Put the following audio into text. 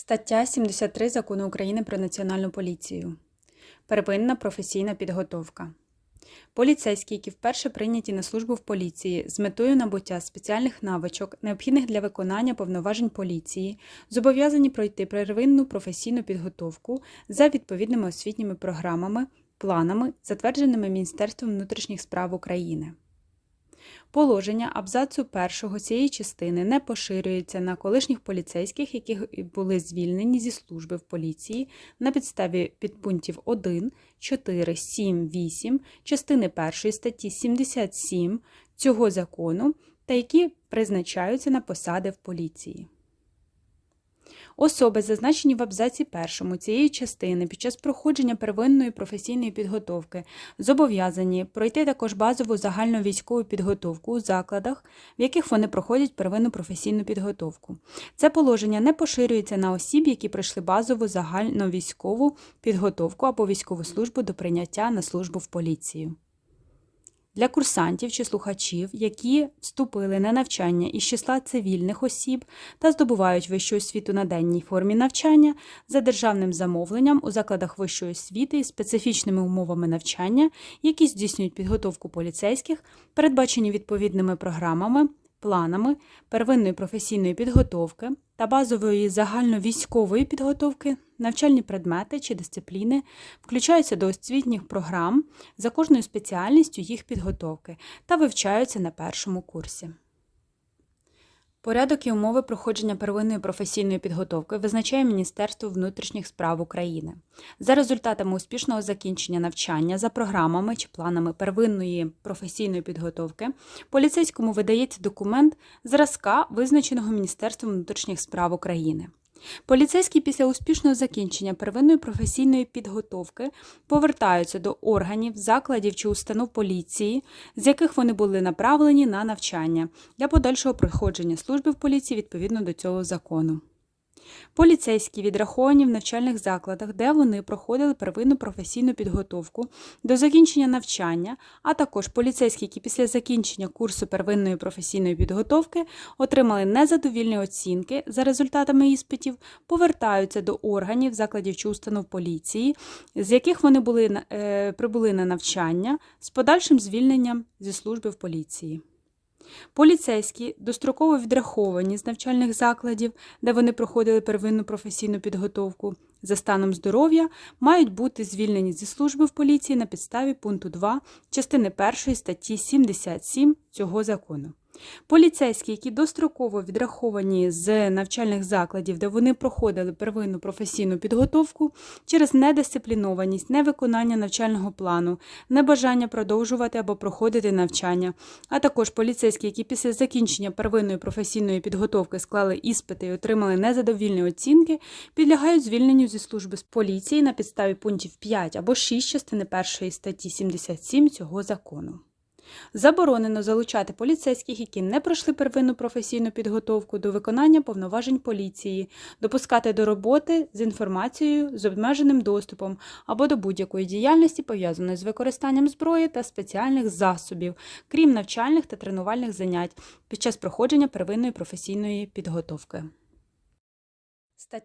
Стаття 73 Закону України про Національну поліцію. Первинна професійна підготовка. Поліцейські, які вперше прийняті на службу в поліції з метою набуття спеціальних навичок, необхідних для виконання повноважень поліції, зобов'язані пройти первинну професійну підготовку за відповідними освітніми програмами, планами, затвердженими Міністерством внутрішніх справ України. Положення абзацу першого цієї частини не поширюється на колишніх поліцейських, які були звільнені зі служби в поліції на підставі підпунктів 1, 4, 7, 8 частини 1 статті 77 цього закону та які призначаються на посади в поліції. Особи, зазначені в абзаці першому цієї частини під час проходження первинної професійної підготовки, зобов'язані пройти також базову загальну військову підготовку у закладах, в яких вони проходять первинну професійну підготовку. Це положення не поширюється на осіб, які пройшли базову загальну військову підготовку або військову службу до прийняття на службу в поліцію. Для курсантів чи слухачів, які вступили на навчання із числа цивільних осіб та здобувають вищу освіту на денній формі навчання за державним замовленням у закладах вищої освіти із специфічними умовами навчання, які здійснюють підготовку поліцейських, передбачені відповідними програмами, планами первинної професійної підготовки та базової загальновійськової підготовки, навчальні предмети чи дисципліни включаються до освітніх програм за кожною спеціальністю їх підготовки та вивчаються на першому курсі. Порядок і умови проходження первинної професійної підготовки визначає Міністерство внутрішніх справ України. За результатами успішного закінчення навчання за програмами чи планами первинної професійної підготовки поліцейському видається документ зразка, визначеного Міністерством внутрішніх справ України. Поліцейські після успішного закінчення первинної професійної підготовки повертаються до органів, закладів чи установ поліції, з яких вони були направлені на навчання для подальшого проходження служби в поліції відповідно до цього закону. Поліцейські відраховані в навчальних закладах, де вони проходили первинну професійну підготовку до закінчення навчання, а також поліцейські, які після закінчення курсу первинної професійної підготовки отримали незадовільні оцінки за результатами іспитів, повертаються до органів, закладів чи установ поліції, з яких вони були, е, прибули на навчання з подальшим звільненням зі служби в поліції. Поліцейські достроково відраховані з навчальних закладів, де вони проходили первинну професійну підготовку за станом здоров'я, мають бути звільнені зі служби в поліції на підставі пункту 2 частини 1 статті 77 цього закону. Поліцейські, які достроково відраховані з навчальних закладів, де вони проходили первинну професійну підготовку через недисциплінованість, невиконання навчального плану, небажання продовжувати або проходити навчання, а також поліцейські, які після закінчення первинної професійної підготовки склали іспити і отримали незадовільні оцінки, підлягають звільненню зі служби з поліції на підставі пунктів 5 або 6 частини 1 статті 77 цього закону. Заборонено залучати поліцейських, які не пройшли первинну професійну підготовку до виконання повноважень поліції, допускати до роботи з інформацією з обмеженим доступом або до будь-якої діяльності, пов'язаної з використанням зброї та спеціальних засобів, крім навчальних та тренувальних занять під час проходження первинної професійної підготовки.